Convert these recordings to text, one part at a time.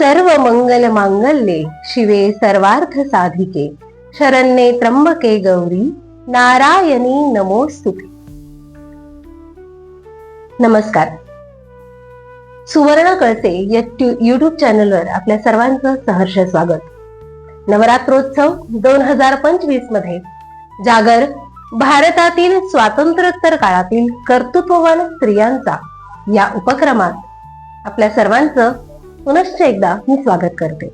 सर्व मंगल मांगल्ये शिवे सर्वार्थ साधिके. शरण्ये त्र्यंबके गौरी नारायणी नमोस्तुते. नमस्कार. सुवर्ण कळसे या युट्यूब चॅनलवर आपल्या सर्वांचं सहर्ष स्वागत. नवरात्रोत्सव दोन हजार पंचवीसमध्ये जागर भारतातील स्वातंत्र्योत्तर काळातील कर्तृत्ववान स्त्रियांचा या उपक्रमात आपल्या सर्वांचं पुनश्च एकदा मी स्वागत करते.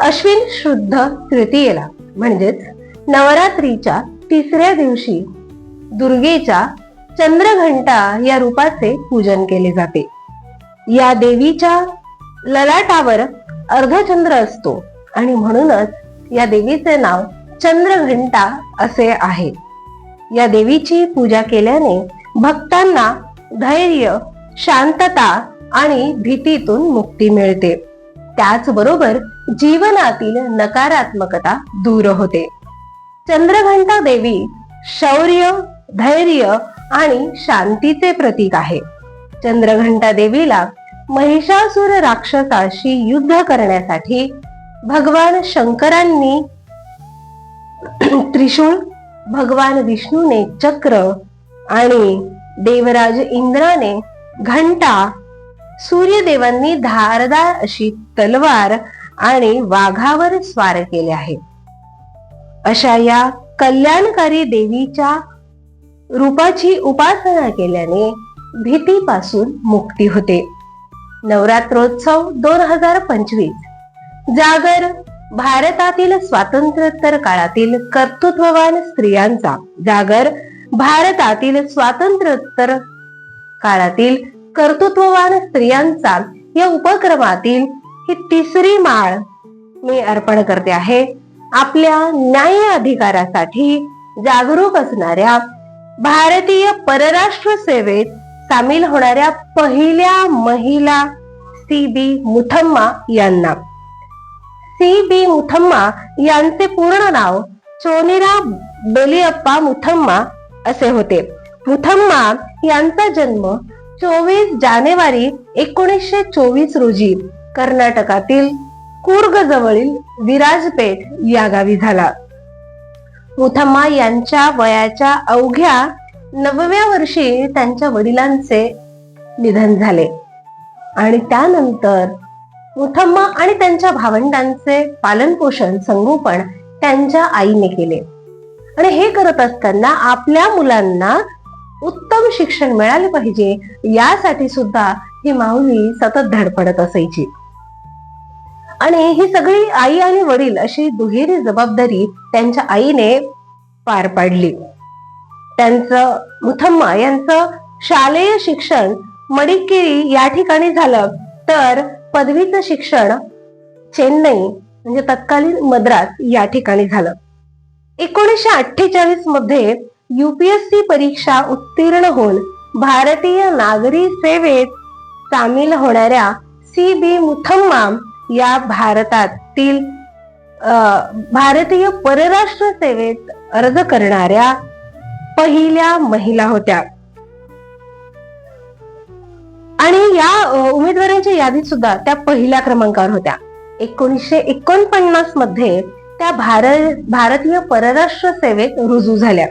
अश्विन शुद्ध तृतीयेला म्हणजेच नवरात्रीच्या तिसऱ्या दिवशी दुर्गेच्या चंद्रघंटा या रूपाचे पूजन केले जाते. या देवीच्या ललाटावर अर्धचंद्र असतो आणि म्हणूनच या देवीचे नाव चंद्रघंटा असे आहे. या देवीची पूजा केल्याने भक्तांना धैर्य शांतता आणि भीतीतून मुक्ती मिळते. त्याचबरोबर जीवनातील नकारात्मकता दूर होते. चंद्रघंटा देवी शौर्य धैर्य आणि शांतीचे प्रतीक आहे. चंद्रघंटा देवीला महिषासुर राक्षसाशी युद्ध करण्यासाठी भगवान शंकरांनी त्रिशूळ भगवान विष्णूने चक्र आणि देवराज इंद्राने घंटा सूर्यदेवांनी धारदार अशी तलवार आणि वाघावर स्वार केले आहे. अशा या कल्याणकारी देवीच्या रूपाची उपासना केल्याने भीतीपासून मुक्ती होते. नवरात्रोत्सव दोन हजार पंचवीस. जागर भारतातील स्वातंत्र्योत्तर काळातील कर्तृत्ववान स्त्रियांचा जागर भारतातील स्वातंत्र्योत्तर काळातील कर्तृत्ववान स्त्रियांचा या उपक्रमातील ही तिसरी माळ मी अर्पण करते आहे. आपल्या न्याय अधिकारासाठी जागरूक असणाऱ्या भारतीय परराष्ट्र सेवेत सामील होणाऱ्या पहिल्या महिला सी बी मुथम्मा यांना. सी बी मुथम्मा यांचे पूर्ण नाव चोनिरा बेलियप्पा मुथम्मा असे होते. मुथम्मा यांचा जन्म चोवीस जानेवारी एकोणीसशे चोवीस रोजी कर्नाटकातील कुर्ग जवळील विराजपेठ या गावी झाला. मुथम्मा यांच्या वयाच्या अवघ्या नवव्या वर्षी त्यांच्या वडिलांचे निधन झाले. आणि त्यानंतर मुथम्मा आणि त्यांच्या भावंडांचे पालन पोषण संगोपन त्यांच्या आईने केले. आणि हे करत असताना आपल्या मुलांना उत्तम शिक्षण मिळाले पाहिजे यासाठी सुद्धा ही माऊली सतत धडपडत असायची. आणि ही सगळी आई आणि वडील अशी दुहेरी जबाबदारी त्यांच्या आईने पार पाडली. त्यांचं मुथम्मा यांचं शालेय शिक्षण मडिकेरी या ठिकाणी झालं. तर पदवीचं शिक्षण चेन्नई म्हणजे तत्कालीन मद्रास या ठिकाणी झालं. एकोणीसशे अठ्ठेचाळीसमध्ये युपीएससी परीक्षा उत्तीर्ण होऊन भारतीय नागरी सेवेत सामील होणाऱ्या सी बी मुथम्माम या भारतातील भारतीय परराष्ट्र सेवेत अर्ज करणाऱ्या पहिल्या महिला होत्या. आणि या उमेदवारांच्या यादीत सुद्धा त्या पहिल्या क्रमांकावर होत्या. एकोणीसशे एकोणपन्नासमध्ये त्या भारत भारतीय परराष्ट्र सेवेत रुजू झाल्या.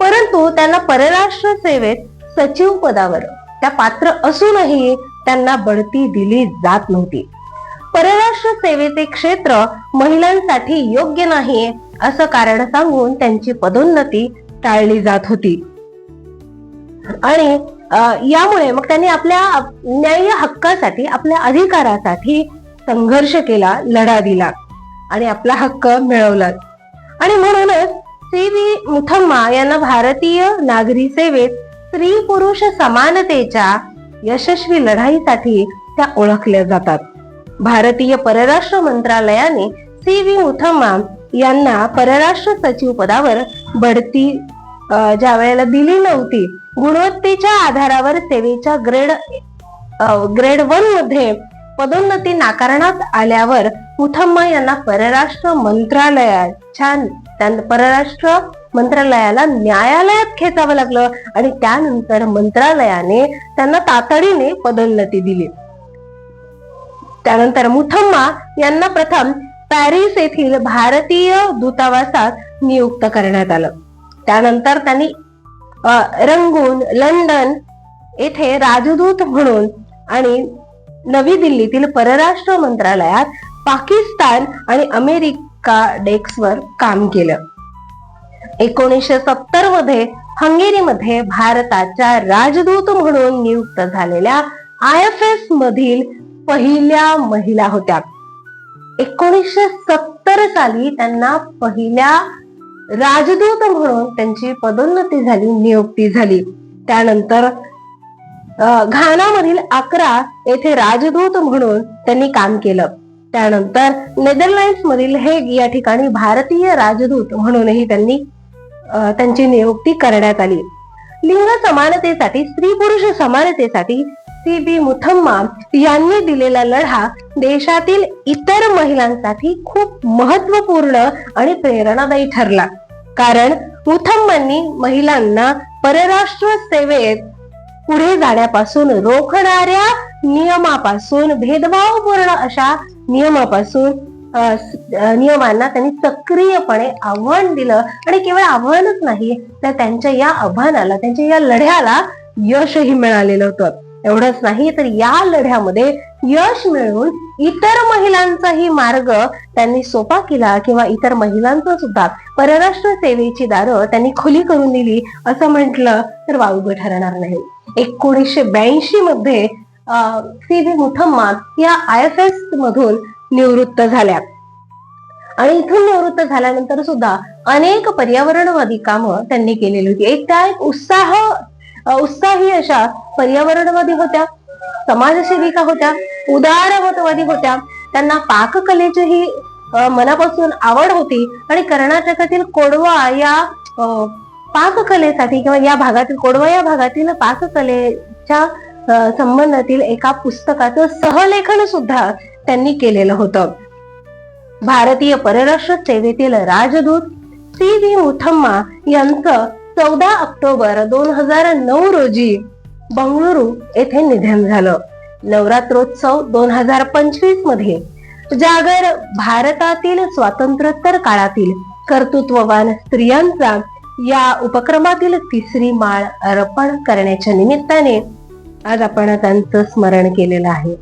परंतु त्यांना परराष्ट्र सेवेत सचिव पदावर त्या पात्र असूनही त्यांना बढती दिली जात नव्हती. परराष्ट्र सेवेचे क्षेत्र महिलांसाठी योग्य नाही असं कारण सांगून त्यांची पदोन्नती टाळली जात होती. आणि यामुळे मग त्यांनी आपल्या न्याय हक्कासाठी आपल्या अधिकारासाठी संघर्ष केला लढा दिला आणि आपला हक्क मिळवला. आणि म्हणूनच सी व्ही मुथम्मा यांना भारतीय नागरी सेवेत स्त्री पुरुष समानतेच्या यशस्वी लढाईसाठी त्या ओळखल्या जातात. भारतीय परराष्ट्र मंत्रालयाने सी व्ही मुथम्मा यांना परराष्ट्र सचिव पदावर बढती ज्या वेळेला दिली नव्हती गुणवत्तेच्या आधारावर सेवेच्या ग्रेड ग्रेड वनमध्ये पदोन्नती नाकारण्यात आल्यावर मुथम्मा यांना परराष्ट्र मंत्रालयाच्या परराष्ट्र मंत्रालयाला न्यायालयात खेचावं लागलं. आणि त्यानंतर मंत्रालयाने त्यांना तातडीने पदोन्नती दिली. त्यानंतर मुथम्मा यांना प्रथम पॅरिस येथील भारतीय दूतावासात नियुक्त करण्यात आलं. त्यानंतर त्यांनी रंगून लंडन येथे राजदूत म्हणून आणि नवी दिल्लीतील परराष्ट्र मंत्रालयात पाकिस्तान आणि अमेरिका का डेस्कवर काम केलं. एकोणीसशे सत्तरमध्ये हंगेरीमध्ये भारताच्या राजदूत म्हणून नियुक्त झालेल्या आय एफ एस मधील पहिल्या महिला होत्या. एकोणीसशे सत्तर साली त्यांना पहिल्या राजदूत म्हणून त्यांची पदोन्नती झाली नियुक्ती झाली. त्यानंतर घानामधील अकरा येथे राजदूत म्हणून त्यांनी काम केलं. त्यानंतर नेदरलँड्स मधील हेग या ठिकाणी भारतीय राजदूत म्हणूनही त्यांनी त्यांची नियुक्ती करण्यात आली. लिंग समानतेसाठी स्त्री पुरुष समानतेसाठी सी बी मुथम्मा यांनी दिलेला लढा देशातील इतर महिलांसाठी खूप महत्त्वपूर्ण आणि प्रेरणादायी ठरला. कारण मुथम्मांनी महिलांना परराष्ट्र सेवेत पुढे जाण्यापासून रोखणाऱ्या नियमापासून भेदभावपूर्ण अशा नियमापासून नियमांना त्यांनी सक्रियपणे आव्हान दिलं. आणि केवळ आव्हानच नाही तर त्यांच्या या आव्हानाला त्यांच्या या लढ्याला यशही मिळालेलं होतं. एवढंच नाही तर या लढ्यामध्ये यश मिळवून इतर महिलांचाही मार्ग त्यांनी सोपा केला किंवा इतर महिलांचा सुद्धा. परराष्ट्र सेवेची दारं त्यांनी खुली करून दिली असं म्हटलं तर वावगं ठरणार नाही. एकोणीसशे ब्याऐंशी मध्ये सी व्ही मुथम्मा या आय एफ एस मधून निवृत्त झाल्या. आणि इथून निवृत्त झाल्यानंतर सुद्धा अनेक पर्यावरणवादी कामं त्यांनी केलेली होती. एक त्या एक उत्साह उत्साही अशा पर्यावरणवादी होत्या समाजसेविका होत्या उदारमतवादी होत्या. त्यांना पाककलेचीही मनापासून आवड होती. आणि कर्नाटकातील कोडवा या पाककलेसाठी किंवा या भागातील कोडवा या भागातील पाककलेच्या संबंधातील एका पुस्तकाचं सहलेखन सुद्धा त्यांनी केलेलं होतं. भारतीय परराष्ट्र सेवेतील राजदूत सी व्ही मुथम्मा यांचं चौदा ऑक्टोबर दोन हजार नऊ रोजी बंगळुरू येथे निधन झालं. नवरात्रोत्सव दोन हजार पंचवीसमध्ये. जागर भारतातील स्वातंत्र्योत्तर काळातील कर्तृत्ववान स्त्रियांचा या उपक्रमातील तिसरी माळ अर्पण करण्याच्या निमित्ताने आज आपण त्यांचं स्मरण केलेलं आहे.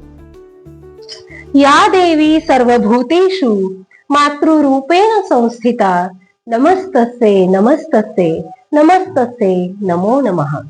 या देवी सर्वभूतेषु मातृरूपेण संस्थिता. नमस्तसे नमस्तसे नमस्तसे नमो नमः.